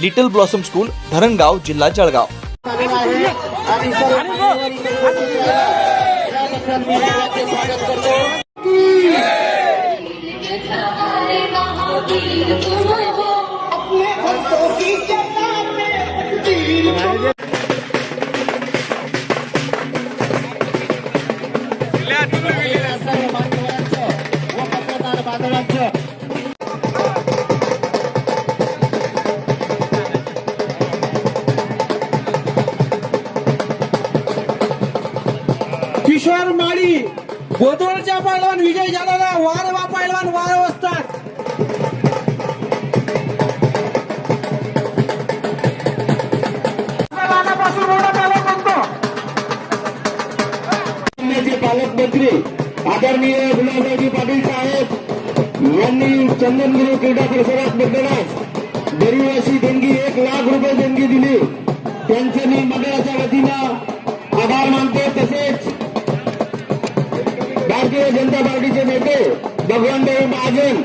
Little blossom school Dharangaon जिल्हा जळगाव. किशोर माळी गोदवळच्या पैलवान विजय झालेला वारवा पैलवान वार असतात. पालकमंत्री आदरणीय गुलाबरावजी पाटील साहेब यांनी चंदनगिरी क्रीडा परिसरात मैदानास दरवर्षी देणगी एक लाख रुपये देणगी दिली. त्यांचे मी मंडळाच्या वतीनं आभार मानतो. तसेच भारतीय जनता पार्टीचे नेते भगवानदेव महाजन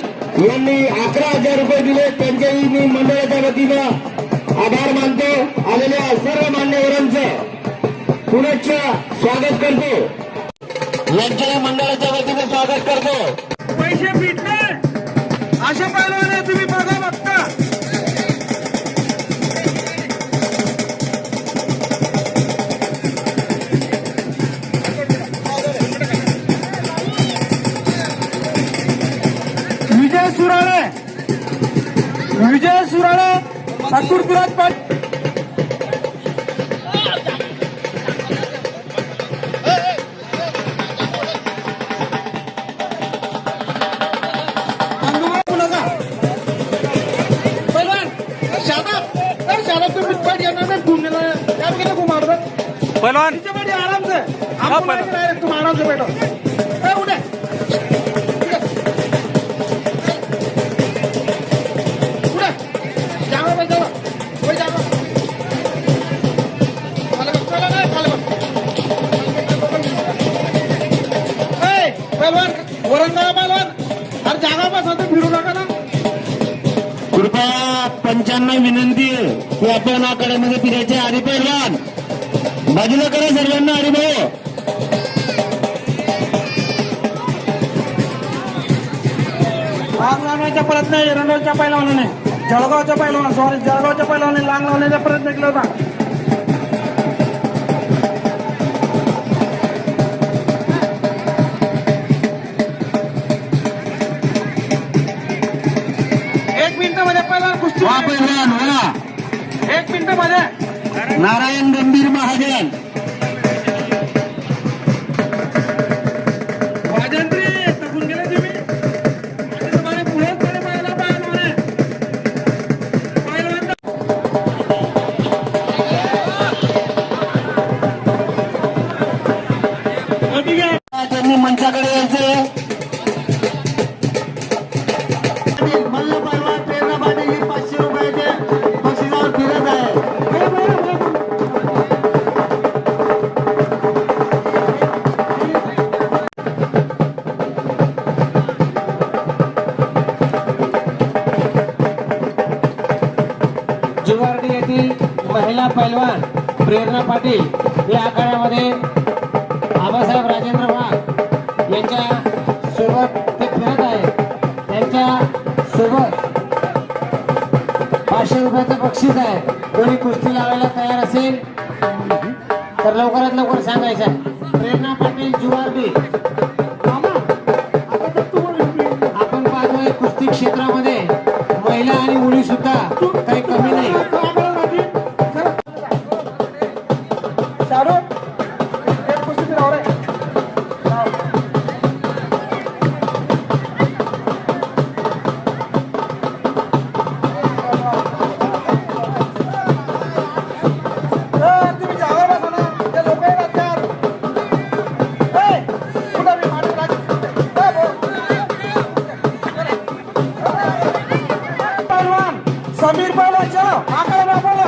यांनी अकरा हजार रुपये दिले. त्यांच्याही मी मंडळाच्या वतीनं आभार मानतो. आलेल्या सर्व मान्यवरांचं पुनश्च स्वागत करतो. यांच्या मंडळाच्या वतीने स्वागत करतो. पैसे पिटले अशा पाहिलं तुम्ही बघा. गेले. घुमाडत पहलवान तिच्या पाठी आराम से पहिलवान. तुम आराम से बैठो सर्वांना विनंती आहे की आपण आकड्यामध्ये फिरायचे हरी पहिलवान. बाजूला करा सर्वांना हरिभाऊ लांब लावण्याचा प्रयत्न एरंडोलच्या पहिलवानाने जळगावच्या पहिलवान सॉरी जळगावच्या पैलवाने लांब लावण्याचा प्रयत्न केला होता. एक मिनिटमध्ये म्हणजे पहिला वा पहिलवान वा एक मिनिटमध्ये नारायण गंभीर महाजन. वाजंत्री थकून गेले येथील महिला पैलवान प्रेरणा पाटील या आखाड्यामध्ये आबासाहेब राजेंद्र वाघ यांच्या सोबत ते फिरत आहेत. त्यांच्यासोबत पाचशे रुपयाचं बक्षीस आहे. कोणी कुस्ती लावायला तयार असेल तर लवकरात लवकर सांगायचं आहे. प्रेरणा पाटील जुवारबी आपण पाहतोय कुस्ती क्षेत्रामध्ये महिला आणि मुली सुद्धा काही कमी नाही. समीर बाबाच्या आकडे बाबाला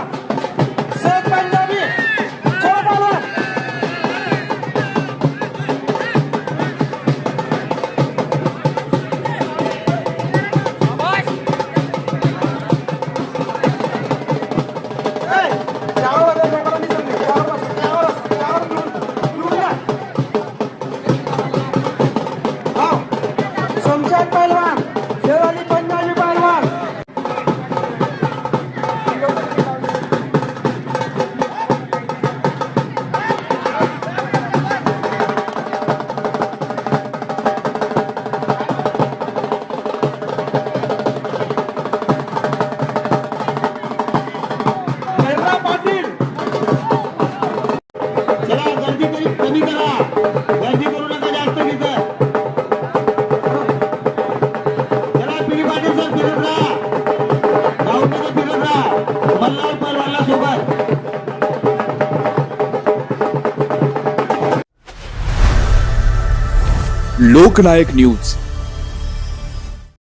लोकनायक न्यूज.